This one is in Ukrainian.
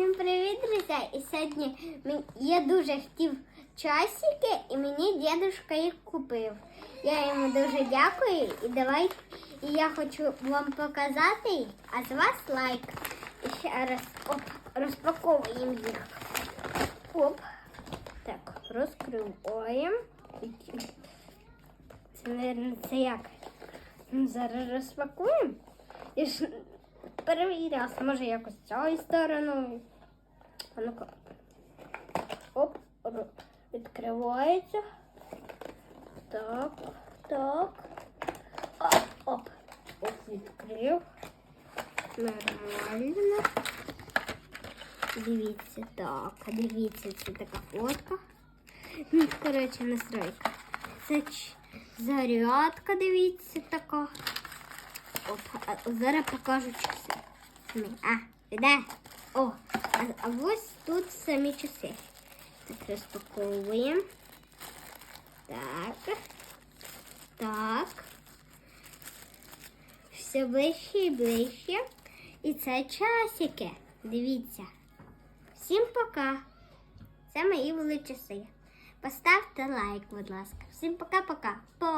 Всім привіт, друзі! І сьогодні я дуже хотів часики, і мені дідушка їх купив. Я йому дуже дякую і давай. І я хочу вам показати а з вас лайк. І ще раз оп, розпаковуємо їх. Оп. Так, розкриваємо. Це, це як? Ну, Зараз розпакуємо. Ж може якось цією стороною. А ну-ка. Оп, відкривається. Так, так. Оп, оп. Оп, відкрив. Нормально. Дивіться, так, дивіться, це така фотка. Ну, коротше, настройка. Це зарядка, дивіться, така. Зараз покажу часи. А, іде. О, а, а ось тут самі часи. Так, розпаковуємо. Так. Так. Все ближче і ближче. І це часики. Дивіться. Всім пока. Це мої були часи. Поставте лайк, будь ласка. Всім пока-пока. По.